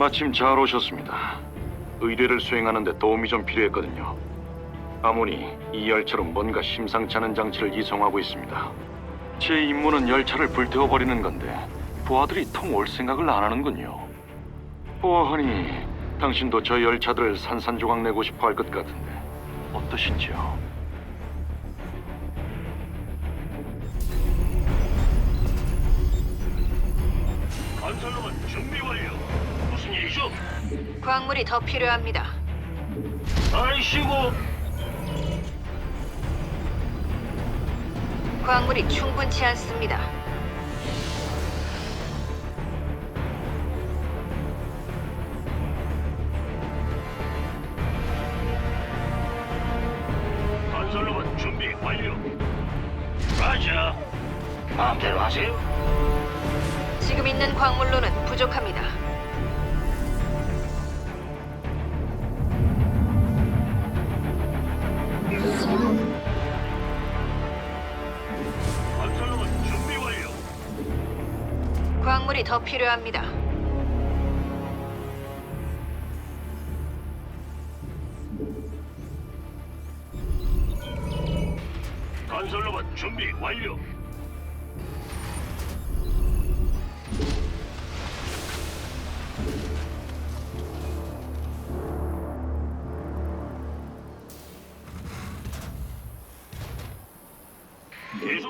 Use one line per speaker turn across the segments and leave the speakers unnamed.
마침 잘 오셨습니다. 의뢰를 수행하는 데 도움이 좀 필요했거든요. 아모니 이 열차로 뭔가 심상치 않은 장치를 이송하고 있습니다. 제 임무는 열차를 불태워버리는 건데 부하들이 통 올 생각을 안 하는군요. 보아하니 당신도 저 열차들을 산산조각 내고 싶어 할 것 같은데 어떠신지요?
광물이 더 필요합니다.
아이씨고.
광물이 충분치 않습니다.
건설로만 준비 완료. 라자. 마음대로 하세요.
지금 있는 광물로는 부족합니다.
건설로만 준비 완료.
광물이 더 필요합니다.
건설로만 준비 완료.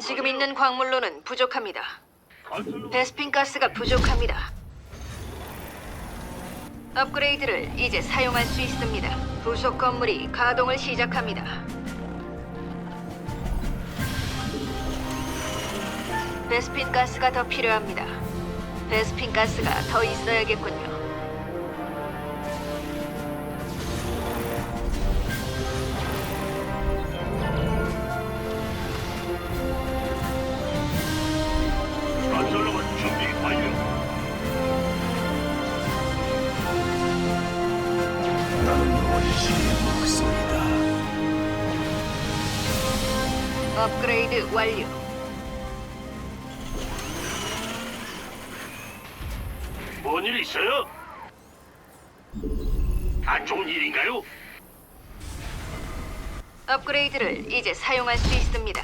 지금 있는 광물로는 부족합니다. 베스핀 가스가 부족합니다. 업그레이드를 이제 사용할 수 있습니다. 부속 건물이 가동을 시작합니다. 베스핀 가스가 더 필요합니다. 베스핀 가스가 더 있어야겠군요. 업그레이드 완료.
뭔 일 있어요? 안 좋은 일인가요?
업그레이드를 이제 사용할 수 있습니다.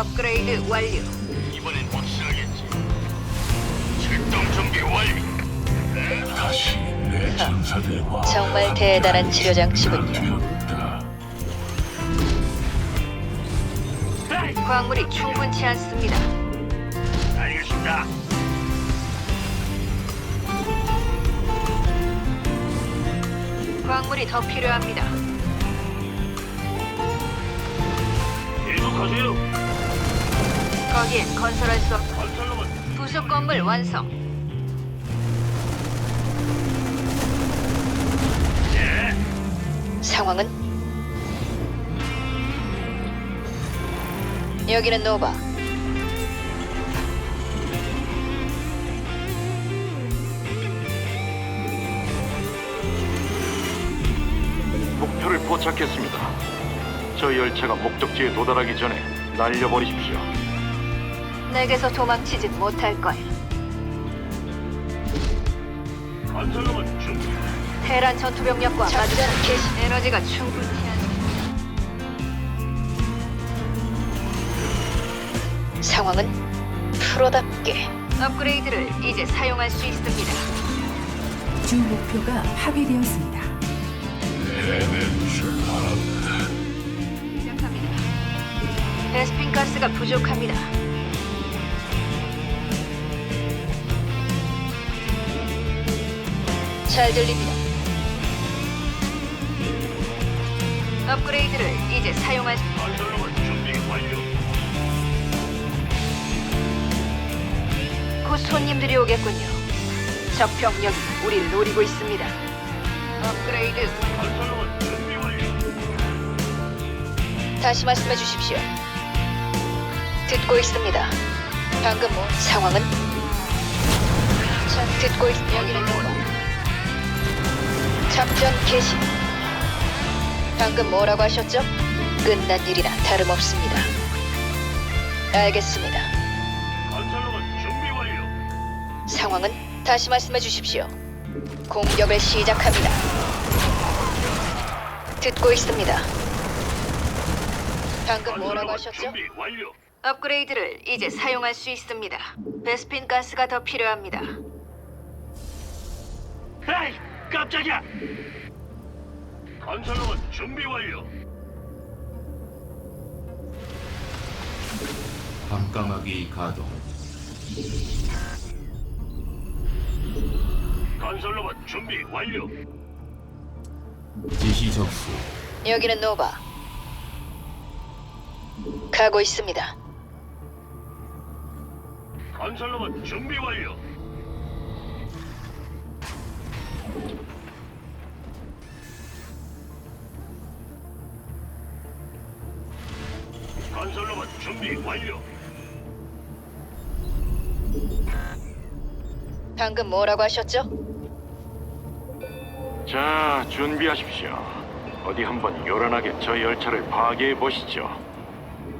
업그레이드 완료.
이번엔 확실하겠지. 출동 준비 완료.
다시 내 전사들과
정말 대단한 치료 장치군요.
되었다.
광물이 충분치 않습니다.
알겠습니다.
광물이 더 필요합니다.
계속하세요.
거기엔 건설할 수 없.
건설로만
부속 건물 완성.
예.
상황은? 여기는 노바.
목표를 포착했습니다. 저 열차가 목적지에 도달하기 전에 날려버리십시오.
내게서 도망치진 못할 거야.
건설로만 준비.
테란 전투병력과 맞으면 개시 에너지가 않습니다. 상황은 프로답게 업그레이드를 이제 사용할 수 있습니다.
주 목표가 파괴되었습니다.
시작합니다. 베스핀 가스가 부족합니다. 잘 들립니다. 업그레이드를 이제 사용할 수
건설로만 준비 완료.
곧 손님들이 오겠군요. 적 병력이 우리를 노리고 있습니다. 업그레이드
건설로만 준비 완료.
다시 말씀해 주십시오.
듣고 있습니다. 방금 뭐 상황은? 자, 듣고 있... 여기는 노바. 작전 개시. 방금 뭐라고 하셨죠? 끝난 일이나 다름없습니다. 알겠습니다.
건설로봇 준비 완료.
상황은 다시 말씀해 주십시오. 공격을 시작합니다. 듣고 있습니다. 방금 뭐라고
건설로봇
하셨죠?
준비 완료.
업그레이드를 이제 사용할 수 있습니다. 베스핀 가스가 더 필요합니다.
에이, 깜짝이야. 건설로봇 준비 완료.
밤까마귀 가동
건설로봇 준비 완료.
지시 접수
여기는 노바. 가고 있습니다.
건설로봇 준비 완료. 준비 완료.
방금 뭐라고 하셨죠?
자, 준비하십시오. 어디 한번 요란하게 저 열차를 파괴해 보시죠.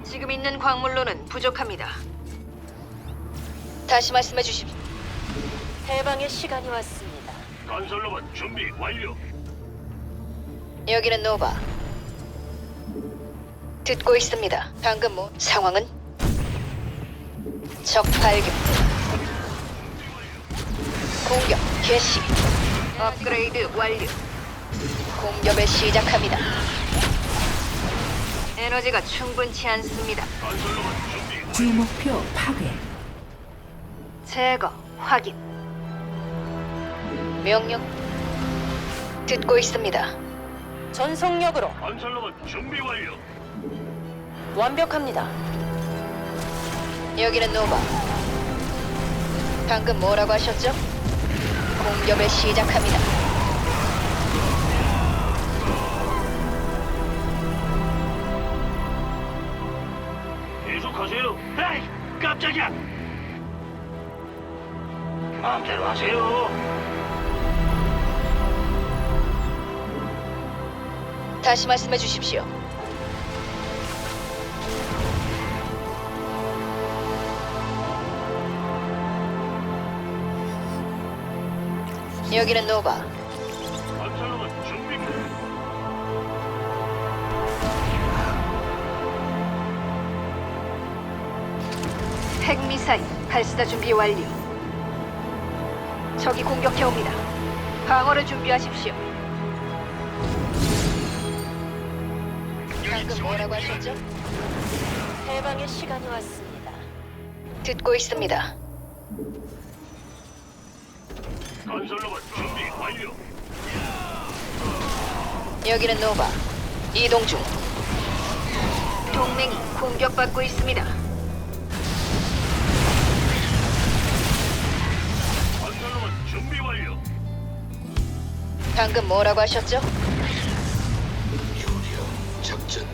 지금 있는 광물로는 부족합니다. 다시 말씀해 주십시오. 해방의 시간이 왔습니다.
건설로봇 준비 완료.
여기는 노바. 듣고 있습니다. 방금 뭐 상황은? 적 발견. 공격 개시. 업그레이드 완료. 공격을 시작합니다. 에너지가 충분치 않습니다.
건설로봇 준비
주 목표 파괴.
제거 확인. 명령. 듣고 있습니다. 전속력으로
건설로봇 준비 완료.
완벽합니다. 여기는 노바. 방금 뭐라고 하셨죠? 공격을 시작합니다.
계속하세요. 에이, 깜짝이야. 마음대로 하세요.
다시 말씀해 주십시오. 여기는 노바.
준비
핵미사일 발사 준비 완료. 적이 공격해 옵니다. 방어를 준비하십시오. 방금 뭐라고 하셨죠? 해방의 시간이 왔습니다. 듣고 있습니다.
건설로봇 준비 완료.
여기는 노바. 이동 중. 동맹이 공격받고 있습니다.
건설로봇 준비 완료.
방금 뭐라고 하셨죠?
에이,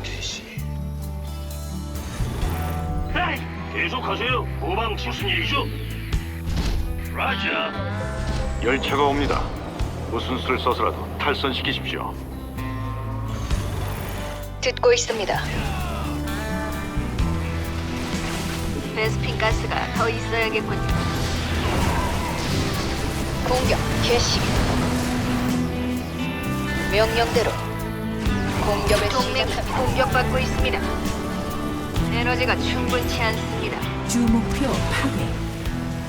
계속하세요. 후방 무슨 일이죠? 라자.
열차가 옵니다. 무슨 수를 써서라도 탈선시키십시오.
듣고 있습니다. 베스핀 가스가 더 있어야겠군요. 공격 개시. 명령대로 공격을 시작합니다. 공격받고 있습니다. 에너지가 충분치 않습니다.
주 목표 파괴.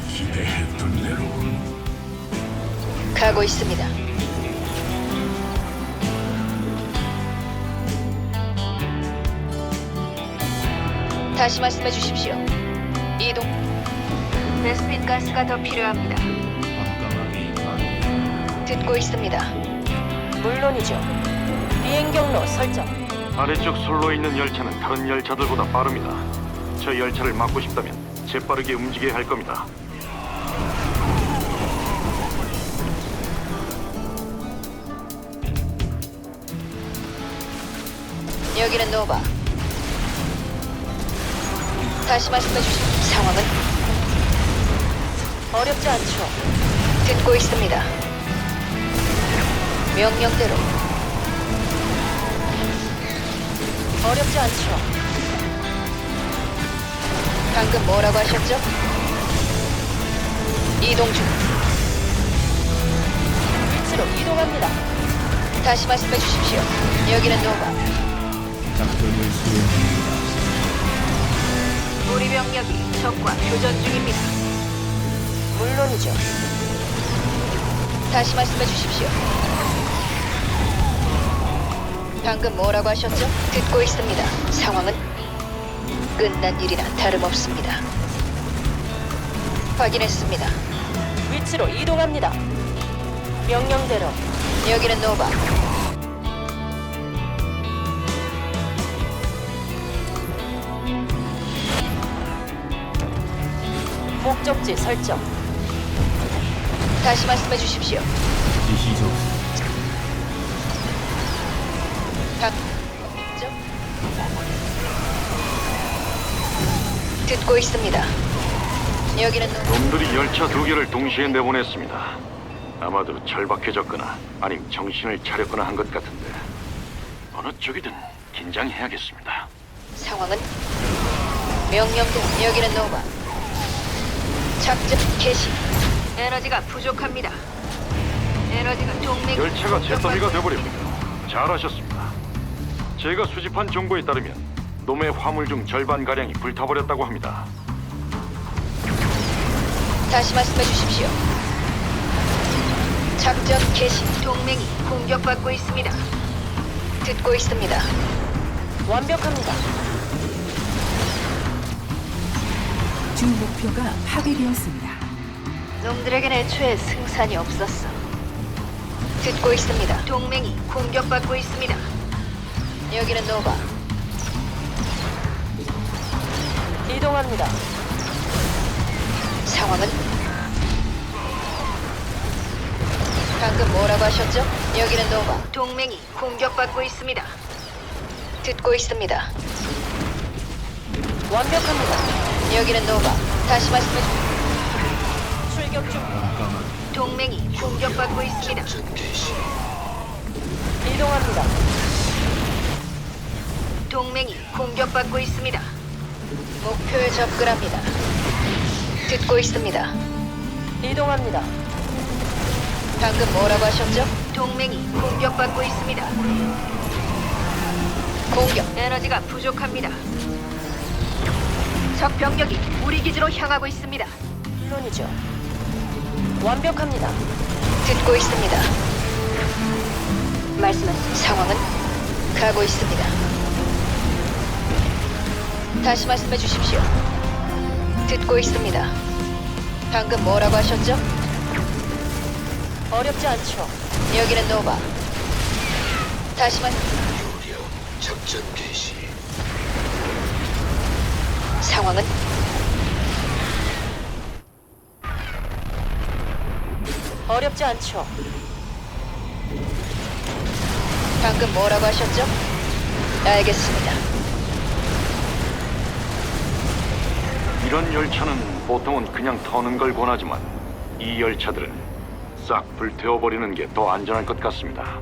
기대했던 대로
가고 있습니다. 다시 말씀해 주십시오. 이동. 베스핀 가스가 더 필요합니다. 듣고 있습니다. 물론이죠. 비행 경로 설정.
아래쪽 선로에 있는 열차는 다른 열차들보다 빠릅니다. 저 열차를 막고 싶다면 재빠르게 움직여야 할 겁니다.
여기는 노바. 다시 말씀해 주십시오. 상황은 어렵지 않죠. 듣고 있습니다. 명령대로 어렵지 않죠. 방금 뭐라고 하셨죠? 이동 중. 위치로 이동합니다. 다시 말씀해 주십시오. 여기는 노바.
작전을 수행합니다.
우리 병력이 적과 교전 중입니다. 물론이죠. 다시 말씀해 주십시오. 방금 뭐라고 하셨죠? 듣고 있습니다. 상황은 끝난 일이나 다름없습니다. 확인했습니다. 위치로 이동합니다. 명령대로. 여기는 노바. 목적지 설정. 다시 말씀해 주십시오.
지시 접
듣고 있습니다. 여기는 노-
놈들이 열차 두 개를 동시에 내보냈습니다. 아마도 절박해졌거나 아님 정신을 차렸거나 한 것 같은데 어느 쪽이든 긴장해야겠습니다.
상황은 명령대 여기는 노바. 작전 개시. 에너지가 부족합니다. 에너지가 동맹
열차가 잿더미가 돼버립니다. 잘하셨습니다. 제가 수집한 정보에 따르면 놈의 화물 중 절반 가량이 불타버렸다고 합니다.
다시 말씀해 주십시오. 작전 개시. 동맹이 공격받고 있습니다. 듣고 있습니다. 완벽합니다.
주 목표가 파괴되었습니다.
놈들에겐 애초에 승산이 없었어. 듣고 있습니다. 동맹이 공격받고 있습니다. 여기는 노바. 이동합니다. 상황은? 방금 뭐라고 하셨죠? 여기는 노바. 동맹이 공격받고 있습니다. 듣고 있습니다. 완벽합니다. 여기는 노바. 다시 말씀해 주십시오. 출격 중. 동맹이 공격받고 있습니다. 이동합니다. 동맹이 공격받고 있습니다. 목표에 접근합니다. 듣고 있습니다. 이동합니다. 방금 뭐라고 하셨죠? 동맹이 공격받고 있습니다. 공격 에너지가 부족합니다. 적 병력이 우리 기지로 향하고 있습니다. 물론이죠. 완벽합니다. 듣고 있습니다. 말씀하신 상황은 가고 있습니다. 다시 말씀해 주십시오. 듣고 있습니다. 방금 뭐라고 하셨죠? 어렵지 않죠. 여기는 노바. 다시 말
작전 개시.
상황은 어렵지 않죠. 방금 뭐라고 하셨죠? 알겠습니다.
이런 열차는 보통은 그냥 터는 걸 권하지만 이 열차들은 싹 불태워버리는 게 더 안전할 것 같습니다.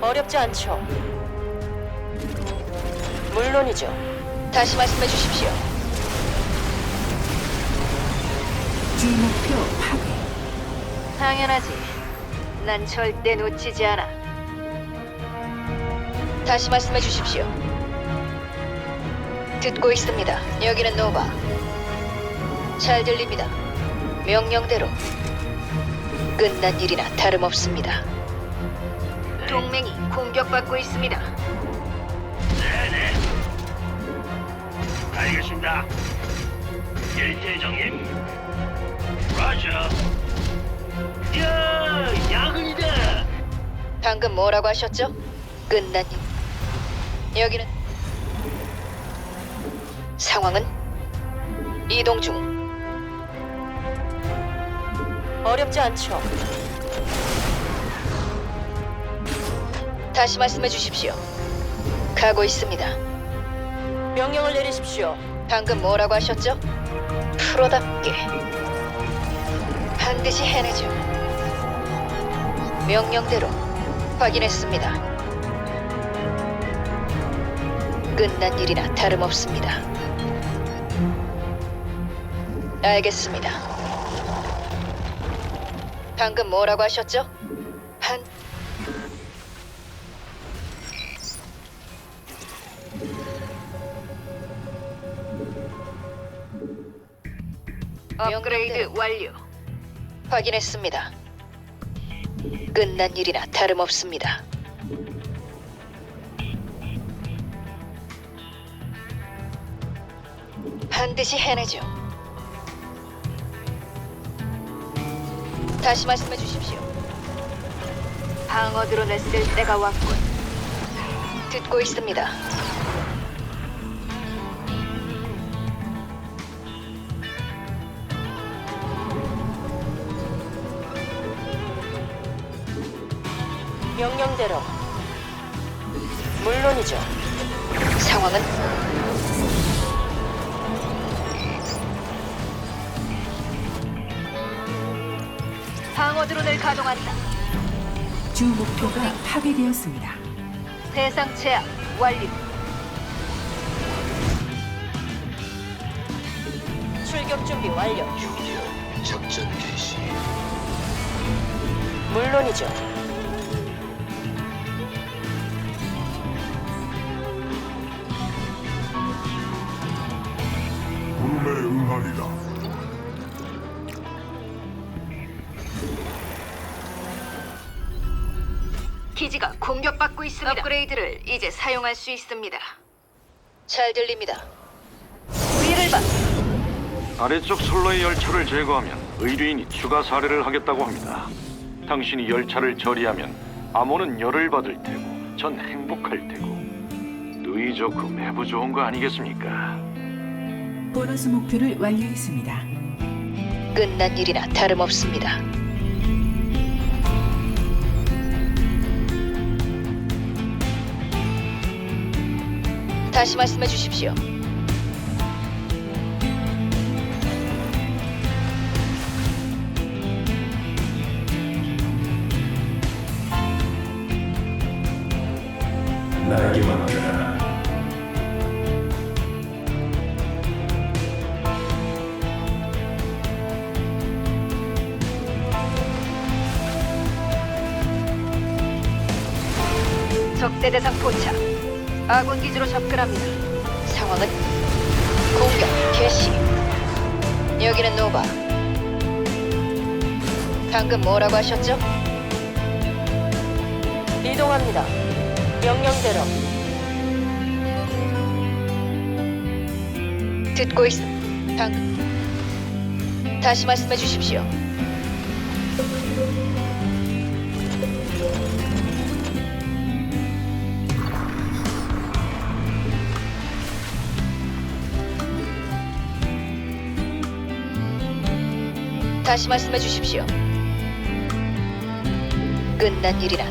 어렵지 않죠. 물론이죠. 다시 말씀해 주십시오.
주 목표 파괴.
당연하지. 난 절대 놓치지 않아. 다시 말씀해 주십시오. 듣고 있습니다. 여기는 노바. 잘 들립니다. 명령대로 끝난 일이나 다름없습니다. 동맹이 공격받고 있습니다.
네네. 알겠습니다. 일대장님. 라자. 야, 야근이다.
방금 뭐라고 하셨죠? 끝난 일. 여기는 상황은 이동 중. 어렵지 않죠. 다시 말씀해 주십시오. 가고 있습니다. 명령을 내리십시오. 방금 뭐라고 하셨죠? 프로답게 반드시 해내죠. 명령대로 확인했습니다. 끝난 일이나 다름없습니다. 알겠습니다. 방금 뭐라고 하셨죠? 반 업그레이드 완료. 확인했습니다. 끝난 일이나 다름없습니다. 반드시 해내죠. 다시 말씀해 주십시오. 방어 쓸 때가 왔군. 듣고 있습니다. 명령대로 물론이죠. 상황은 방어 드론을 가동한다.
주 목표가 파괴되었습니다.
대상 제압 완료. 출격 준비 완료.
유리한 작전 개시.
물론이죠.
부름에 응하리라.
있습니다. 업그레이드를 이제 사용할 수 있습니다. 잘 들립니다. 위를 봐.
아래쪽 선로의 열차를 제거하면 의뢰인이 추가 사례를 하겠다고 합니다. 당신이 열차를 처리하면 암호는 열을 받을 테고 전 행복할 테고 누이 좋고 매부 좋은 거 아니겠습니까?
보너스 목표를 완료했습니다.
끝난 일이나 다름없습니다. 다시 말씀해 주십시오.
나에게 맡
아군 기지로 접근합니다. 상황은 공격 개시. 여기는 노바. 방금 뭐라고 하셨죠? 이동합니다. 명령대로. 듣고 있. 방금. 다시 말씀해 주십시오. 다시 말씀해 주십시오. 끝난
유리한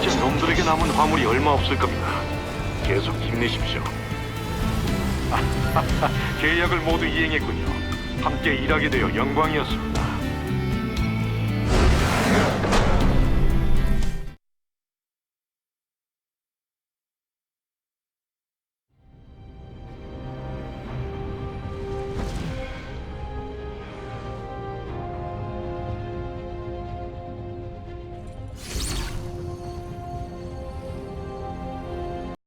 이제 놈들에게 남은 화물이 얼마 없을 겁니다. 계속 힘내십시오. 계약을 모두 이행했군요. 함께 일하게 되어 영광이었습니다.